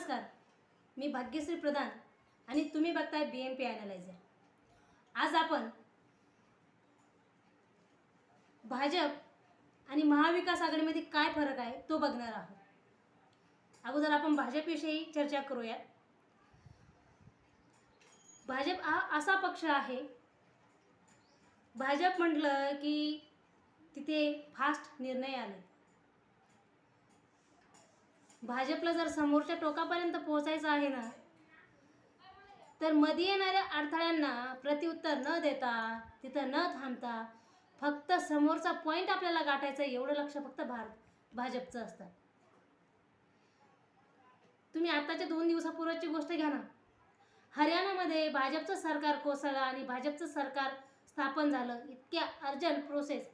नमस्कार. मी भाग्यश्री प्रधान आणि तुम्ही बघताय बी एम पी ॲनालायझर आज आपण भाजप आणि महाविकास आघाडीमध्ये काय फरक आहे तो बघणार आहोत. अगोदर आपण भाजपविषयी चर्चा करूया भाजप हा असा पक्ष आहे भाजप म्हटलं की तिथे फास्ट निर्णय आले भाजपला जर समोरच्या टोकापर्यंत पोहोचायचं आहे ना तर मध्ये येणाऱ्या अडथळ्यांना प्रत्युत्तर न देता तिथं न थांबता फक्त समोरचा पॉईंट आपल्याला गाठायचा एवढं लक्ष फक्त भारत भाजपचं असतं. तुम्ही आताच्या दोन दिवसापूर्वीची गोष्ट घ्या ना. हरियाणामध्ये भाजपचं सरकार कोसळलं आणि भाजपचं सरकार स्थापन झालं इतक्या अर्जंट प्रोसेस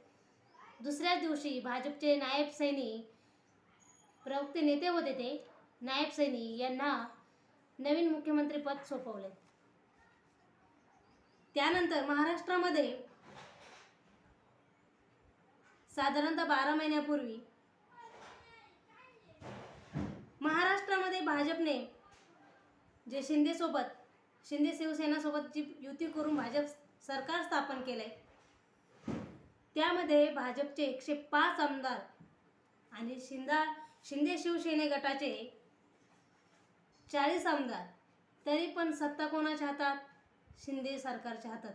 दुसऱ्याच दिवशी भाजपचे नायब सैनिक प्रवक्ते नेते होते ते नायब सैनी यांना नवीन मुख्यमंत्रीपद सोपवले. त्यानंतर महाराष्ट्रामध्ये साधारणतः बारा महिन्यापूर्वी महाराष्ट्रामध्ये भाजपने जे शिंदेसोबत शिंदे शिवसेनासोबत जी युती करून भाजप सरकार स्थापन केलं आहे त्यामध्ये भाजपचे एकशे पाच आमदार आणि शिंदा शिंदे शिवसेने गटाचे चाळीस आमदार. तरी पण सत्ता कोणाच्या हातात? शिंदे सरकारच्या हातात.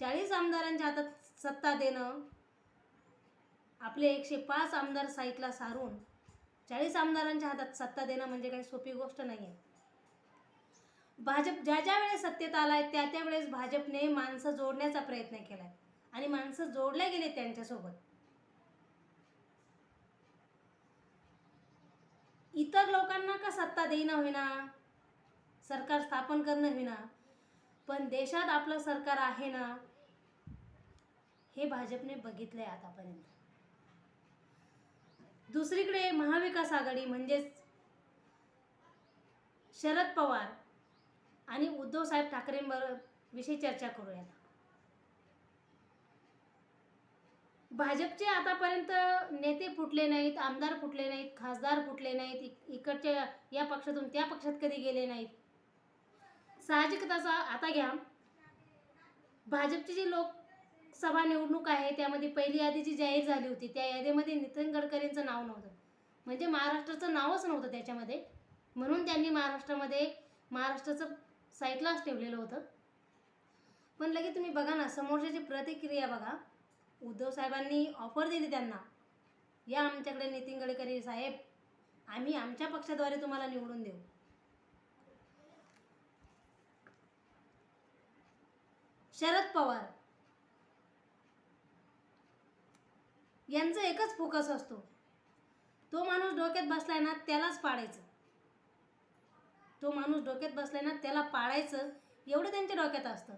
चाळीस आमदारांच्या हातात सत्ता देणं आपले एकशे पाच आमदार साईटला सारून चाळीस आमदारांच्या हातात सत्ता देणं म्हणजे काही सोपी गोष्ट नाही आहे भाजप ज्या ज्या वेळेस सत्तेत आलाय त्या त्या त्यावेळेस भाजपने माणसं जोडण्याचा प्रयत्न केला आहे आणि माणसं जोडले गेले त्यांच्यासोबत. इतर लोकांना का सत्ता देणं होईना? सरकार स्थापन करणं होईना? पण देशात आपलं सरकार आहे ना हे भाजपने बघितलंय आतापर्यंत. दुसरीकडे महाविकास आघाडी म्हणजेच शरद पवार आणि उद्धवसाहेब ठाकरेंबर विषयी चर्चा करूयात. भाजपचे आतापर्यंत नेते फुटले नाहीत आमदार फुटले नाहीत खासदार फुटले नाहीत इकडच्या या पक्षातून त्या पक्षात कधी गेले नाहीत. साहजिकताचा आता घ्या. भाजपची जी लोकसभा निवडणूक आहे त्यामध्ये पहिली यादी जी जाहीर झाली होती त्या यादीमध्ये नितीन गडकरींचं नाव नव्हतं. म्हणजे महाराष्ट्राचं नावच नव्हतं त्याच्यामध्ये. म्हणून त्यांनी महाराष्ट्रामध्ये महाराष्ट्राचं साईटलाच ठेवलेलं होतं. पण लगेच तुम्ही बघा ना समोरच्याची प्रतिक्रिया बघा. उद्धव साहेबांनी ऑफर दिली त्यांना. या आमच्याकडे नितीन गडकरी साहेब आम्ही आमच्या पक्षाद्वारे तुम्हाला निवडून देऊ. शरद पवार. यांचं एकच फोकस असतो. तो माणूस डोक्यात बसलाय ना त्यालाच पाडायचं. तो माणूस डोक्यात बसलाय ना त्याला पाडायचं एवढं त्यांच्या डोक्यात असतं.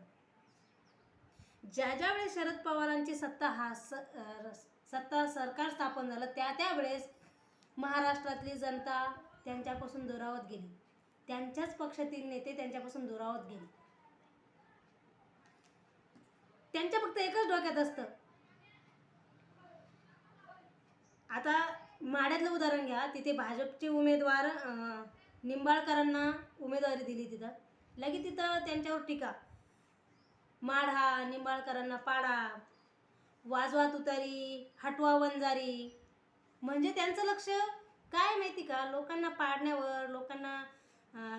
ज्या ज्या वेळेस शरद पवारांची सत्ता हा स सत्ता सरकार स्थापन झालं त्या त्यावेळेस महाराष्ट्रातली जनता त्यांच्यापासून दुरावत गेली. त्यांच्याच पक्षातील नेते त्यांच्यापासून दुरावत गेले. त्यांच्या फक्त एकच डोक्यात असतं. आता माड्यातलं उदाहरण घ्या तिथे भाजपचे उमेदवार निंबाळकरांना उमेदवारी दिली तिथं. लगेच तिथं त्यांच्यावर टीका. माढा निंबाळकरांना पाडा वाजवा तुतारी हटवा वंजारी. म्हणजे त्यांचं लक्ष काय माहिती का? लोकांना पाडण्यावर लोकांना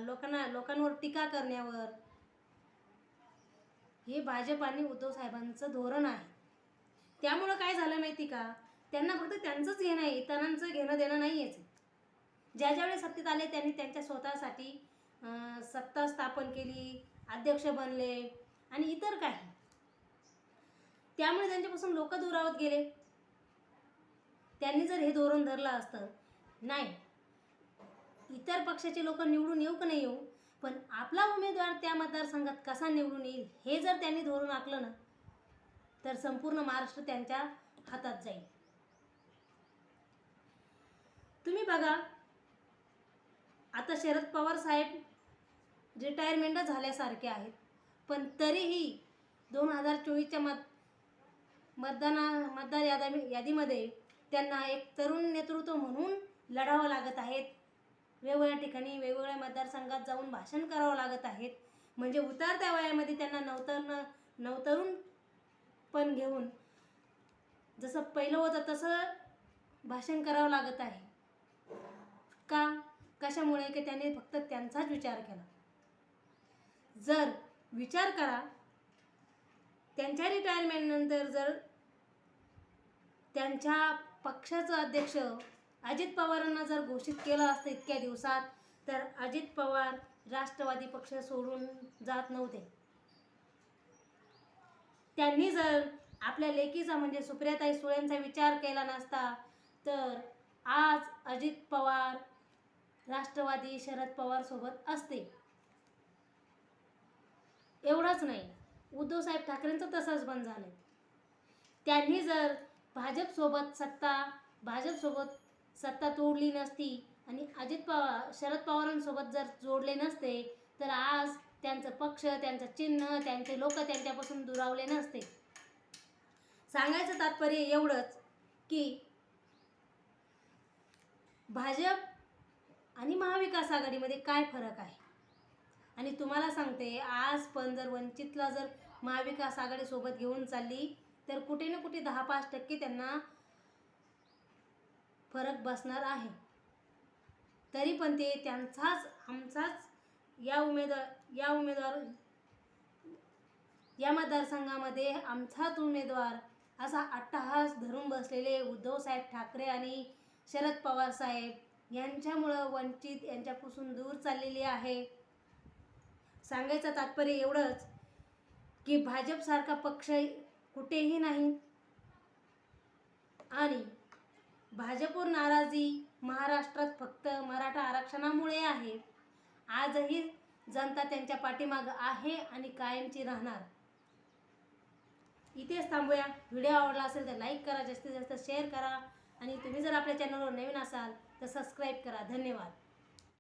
लोकांना लोकांवर टीका करण्यावर. हे भाजप आणि उद्धव साहेबांचं धोरण आहे. त्यामुळं काय झालं माहिती का? त्यांना फक्त त्यांचंच घेणं आहे. इतरांचं घेणं देणं नाही आहे ज्या ज्यावेळेस सत्तेत आले त्यांनी त्यांच्या स्वतःसाठी सत्ता स्थापन केली अध्यक्ष बनले. आणि इतर काही. त्यामुळे त्यांच्यापासून लोक दुरावत गेले. त्यांनी जर हे धोरण धरलं असतं नाही. इतर पक्षाचे लोक निवडून येऊ का नाही येऊ? पण आपला उमेदवार त्या मतदारसंघात कसा निवडून येईल हे जर त्यांनी धोरण आखलं ना तर संपूर्ण महाराष्ट्र त्यांच्या हातात जाईल. तुम्ही बघा आता शरद पवार साहेब रिटायरमेंट झाल्यासारखे आहेत. पण तरीही दोन हजार चोवीसच्या मत मतदाना मतदार यादा यादीमध्ये त्यांना एक तरुण नेतृत्व म्हणून लढावं लागत आहेत. वेगवेगळ्या ठिकाणी वेगवेगळ्या मतदारसंघात जाऊन भाषण करावं लागत आहेत. म्हणजे उतरत्या वयामध्ये त्यांना नवतरण नवतरुण पण घेऊन जसं पहिलं होतं तसं भाषण करावं लागत आहे. का? कशामुळे? की त्याने फक्त त्यांचाच विचार केला. जर विचार करा. त्यांच्या रिटायरमेंटनंतर जर त्यांच्या पक्षाचं अध्यक्ष अजित पवारांना जर घोषित केलं असतं इतक्या दिवसात तर अजित पवार राष्ट्रवादी पक्ष सोडून जात नव्हते. त्यांनी जर आपल्या लेकीचा म्हणजे सुप्रियाताई सुळेंचा विचार केला नसता तर आज अजित पवार राष्ट्रवादी शरद पवार सोबत असते एवढंच नाही. उद्धवसाहेब ठाकरेंचं तसंच बंद झालं त्यांनी जर भाजपसोबत सत्ता भाजपसोबत सत्ता तोडली नसती आणि अजित पवार शरद पवारांसोबत जर जोडले नसते तर आज त्यांचं पक्ष त्यांचं चिन्ह त्यांचे लोक त्यांच्यापासून दुरावले नसते. सांगायचं तात्पर्य एवढंच की भाजप आणि महाविकास आघाडीमध्ये काय फरक आहे? आणि तुम्हाला सांगते आज पण जर वंचितला जर महाविकास आघाडीसोबत घेऊन चालली तर कुठे ना कुठे दहा पाच टक्के त्यांना फरक बसणार आहे. तरी पण ते त्यांचाच आमचाच या उमेदवार या उमेदवार या मतदारसंघामध्ये आमचाच उमेदवार असा अट्टहास धरून बसलेले उद्धवसाहेब ठाकरे आणि शरद पवार साहेब यांच्यामुळं वंचित यांच्यापासून दूर चाललेली आहे. सांगायचं तात्पर्य एवढंच की भाजपसारखा पक्ष कुठेही नाही. आणि भाजपवर नाराजी महाराष्ट्रात फक्त मराठा आरक्षणामुळे आहे. आजही जनता त्यांच्या पाठीमागं आहे आणि कायमची राहणार. इथेच थांबूया. व्हिडिओ आवडला असेल तर लाईक करा जास्तीत जास्त शेअर करा. आणि तुम्ही जर आपल्या चॅनलवर नवीन असाल तर सबस्क्राईब करा. धन्यवाद.